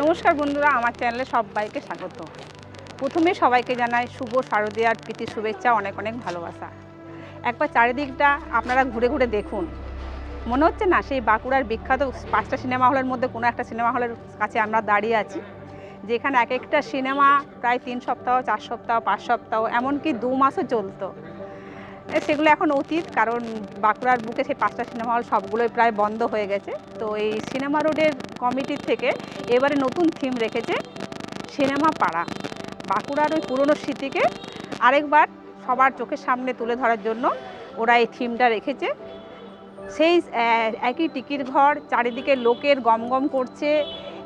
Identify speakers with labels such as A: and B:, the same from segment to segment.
A: নমস্কার বন্ধুরা, আমার চ্যানেলে সবাইকে স্বাগত। প্রথমে সবাইকে জানাই শুভ শারদীয়ার প্রীতি শুভেচ্ছা, অনেক অনেক ভালোবাসা। একবার চারিদিকটা আপনারা ঘুরে ঘুরে দেখুন। মনে হচ্ছে না, সেই বাঁকুড়ার বিখ্যাত পাঁচটা সিনেমা হলের মধ্যে কোনো একটা সিনেমা হলের কাছে আমরা দাঁড়িয়ে আছি। যেখানে এক একটা সিনেমা প্রায় তিন সপ্তাহ, চার সপ্তাহ, পাঁচ সপ্তাহ, এমনকি দু মাসও চলতো। সেগুলো এখন অতীত, কারণ বাঁকুড়ার বুকে সেই পাঁচটা সিনেমা হল সবগুলোই প্রায় বন্ধ হয়ে গেছে। তো এই সিনেমা রোডের কমিটির থেকে এবারে নতুন থিম রেখেছে সিনেমা পাড়া। বাঁকুড়ার ওই পুরনো স্মৃতিকে আরেকবার সবার চোখের সামনে তুলে ধরার জন্য ওরা এই থিমটা রেখেছে। সেই একই টিকিট ঘর, চারিদিকে লোকের গমগম করছে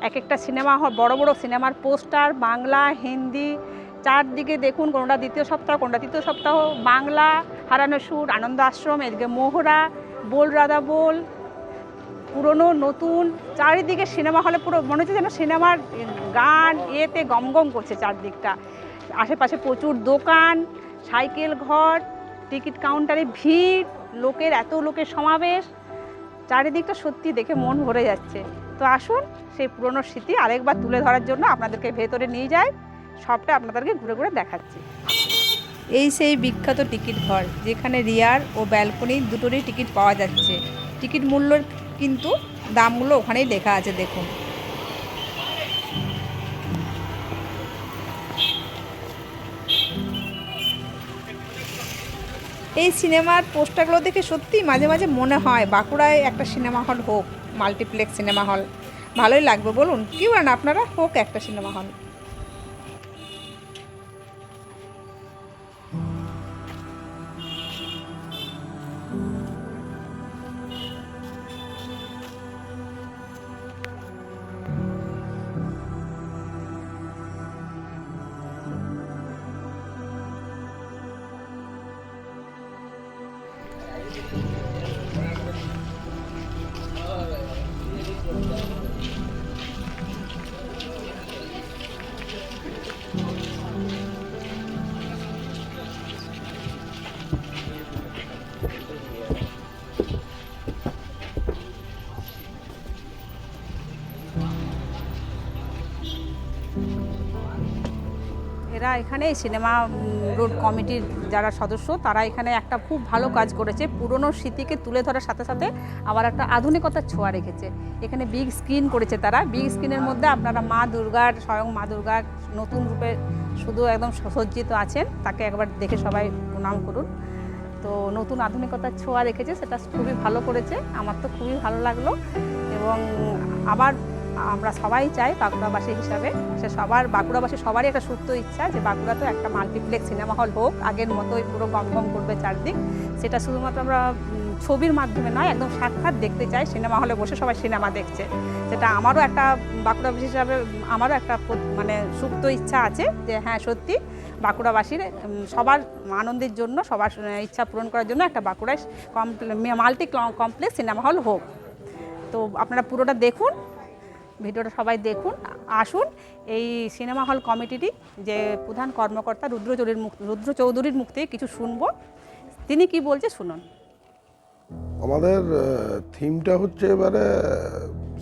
A: এক একটা সিনেমা হল বড় বড় সিনেমার পোস্টার, বাংলা, হিন্দি, চারদিকে দেখুন কোনটা দ্বিতীয় সপ্তাহ, কোনটা তৃতীয় সপ্তাহ, বাংলা, হারানো সুর, আনন্দ আশ্রম, এদিকে মোহরা, বোল, রাধা বোল, পুরনো, নতুন, চারিদিকে সিনেমা হলে পুরো মনে হচ্ছে যেন সিনেমার গান এতে গমগম করছে চারদিকটা। আশেপাশে প্রচুর দোকান, সাইকেল ঘর, টিকিট কাউন্টারে ভিড়, লোকের, এত লোকের সমাবেশ, চারিদিকটা সত্যি দেখে মন ভরে যাচ্ছে। তো আসুন, সেই পুরনো স্মৃতি আরেকবার তুলে ধরার জন্য আপনাদেরকে ভেতরে নিয়ে যাই। সবটা আপনাদেরকে ঘুরে ঘুরে দেখাচ্ছি। এই সেই বিখ্যাত টিকিট ঘর, যেখানে রিয়ার ও ব্যালকনি দুটোরই টিকিট পাওয়া যাচ্ছে। টিকিট মূল্য কিন্তু দামগুলো ওখানেই লেখা আছে, দেখুন। এই সিনেমার পোস্টারগুলো দেখে সত্যিই মাঝে মাঝে মনে হয় বাঁকুড়ায় একটা সিনেমা হল হোক মাল্টিপ্লেক্স সিনেমা হল। ভালোই লাগবে বলুন। কী বলেন আপনারা? হোক একটা সিনেমা হল। এরা এখানে সিনেমা রোড কমিটির যারা সদস্য, তারা এখানে একটা খুব ভালো কাজ করেছে। পুরনো স্মৃতিকে তুলে ধরার সাথে সাথে আবার একটা আধুনিকতার ছোঁয়া রেখেছে। এখানে বিগ স্ক্রিন করেছে তারা। বিগ স্ক্রিনের মধ্যে আপনারা মা দুর্গার, স্বয়ং মা দুর্গার নতুন রূপে শুধু একদম সজ্জিত আছেন। তাকে একবার দেখে সবাই প্রণাম করুন। তো নতুন আধুনিকতার ছোঁয়া রেখেছে, সেটা খুবই ভালো করেছে। আমার তো খুবই ভালো লাগল। এবং আবার আমরা সবাই চাই বাঁকুড়াবাসী হিসাবে। সে সবার বাঁকুড়াবাসী সবারই একটা সুপ্ত ইচ্ছা যে বাঁকুড়াতেও একটা মাল্টিপ্লেক্স সিনেমা হল হোক, আগের মতোই পুরো গমগম করবে চারদিক। সেটা শুধুমাত্র আমরা ছবির মাধ্যমে নয়, একদম সাক্ষাৎ দেখতে চাই সিনেমা হলে বসে সবাই সিনেমা দেখছে। সেটা আমারও একটা, বাঁকুড়াবাসী হিসাবে, আমারও একটা মানে সুপ্ত ইচ্ছা আছে যে হ্যাঁ সত্যি বাঁকুড়াবাসীর সবার আনন্দের জন্য, সবার ইচ্ছা পূরণ করার জন্য একটা বাঁকুড়ায় মাল্টি কমপ্লেক্স সিনেমা হল হোক। তো আপনারা পুরোটা দেখুন। ভিডিওটা সবাই দেখুন, আসুন। এই সিনেমা হল কমিটিটি যে প্রধান কর্মকর্তা রুদ্র চৌধুরীর মুখ রুদ্র চৌধুরীর মুখ থেকে কিছু শুনব। তিনি কি বলছে শুনুন।
B: আমাদের থিমটা হচ্ছে এবারে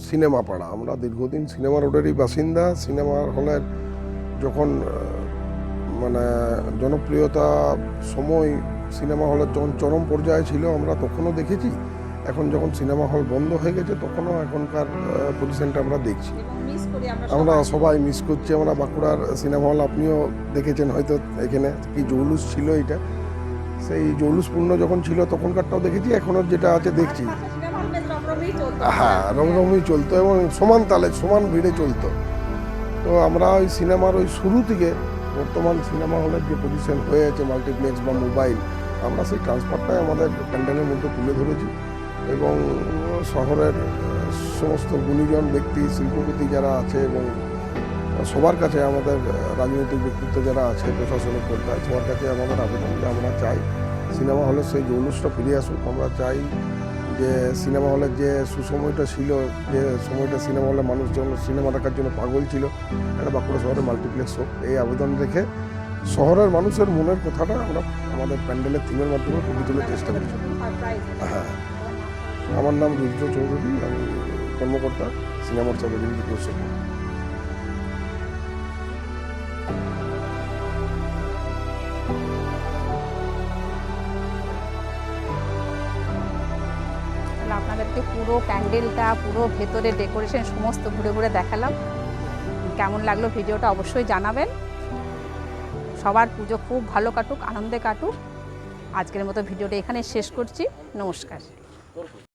B: সিনেমা পাড়া। আমরা দীর্ঘদিন সিনেমা রোডেরই বাসিন্দা। সিনেমা হলের যখন মানে জনপ্রিয়তা, সময় সিনেমা হলের যখন চরম পর্যায়ে ছিল, আমরা তখনও দেখেছি এখন যখন সিনেমা হল বন্ধ হয়ে গেছে তখনও এখনকার পজিশনটা আমরা দেখছি। আমরা সবাই? মিস করছি। আমরা বাঁকুড়ার সিনেমা হল আপনিও দেখেছেন হয়তো এখানে কি জৌলুস ছিল এটা? সেই জৌলুসপূর্ণ যখন ছিল তখনকারটাও দেখেছি এখনও যেটা আছে দেখছি। হ্যাঁ রমরমই চলতো এবং সমান তালে সমান ভিড়ে চলতো। তো আমরা ওই সিনেমার ওই শুরু থেকে বর্তমান সিনেমা হলের যে পজিশন হয়ে আছে মাল্টিপ্লেক্স বা মোবাইল আমরা সেই ট্রান্সফারটাই আমাদের প্যান্ডেলের মধ্যে তুলে ধরেছি। এবং শহরের সমস্ত গুণীজন ব্যক্তি শিল্পপতি যারা আছে এবং সবার কাছে আমাদের রাজনৈতিক ব্যক্তিত্ব যারা আছে প্রশাসনিক কর্তায় সবার কাছে আমাদের আবেদন যে আমরা চাই সিনেমা হলের সেই জৌলুসটা ফিরে আসুক। আমরা চাই যে সিনেমা হলের যে সুসময়টা ছিল যে সময়টা সিনেমা হলে মানুষ যখন সিনেমা দেখার জন্য পাগল ছিল একটা বাঁকুড়া শহরে মাল্টিপ্লেক্স হোক এই আবেদন রেখে শহরের মানুষের মনের কথাটা আমরা আমাদের প্যান্ডেলের থিমের মাধ্যমে ফুটে তোলার চেষ্টা করছি। হ্যাঁ। আমার নাম রুদ্র চৌধুরী, আমি কর্মকর্তা সিনেমার চৌধুরী পরিষদ।
A: আপনাদেরকে পুরো প্যান্ডেলটা, পুরো ভেতরে ডেকোরেশন সমস্ত ঘুরে ঘুরে দেখালাম। কেমন লাগল ভিডিওটা অবশ্যই জানাবেন। সবার পুজো খুব ভালো কাটুক, আনন্দে কাটুক। আজকের মতো ভিডিওটা এখানে শেষ করছি। নমস্কার।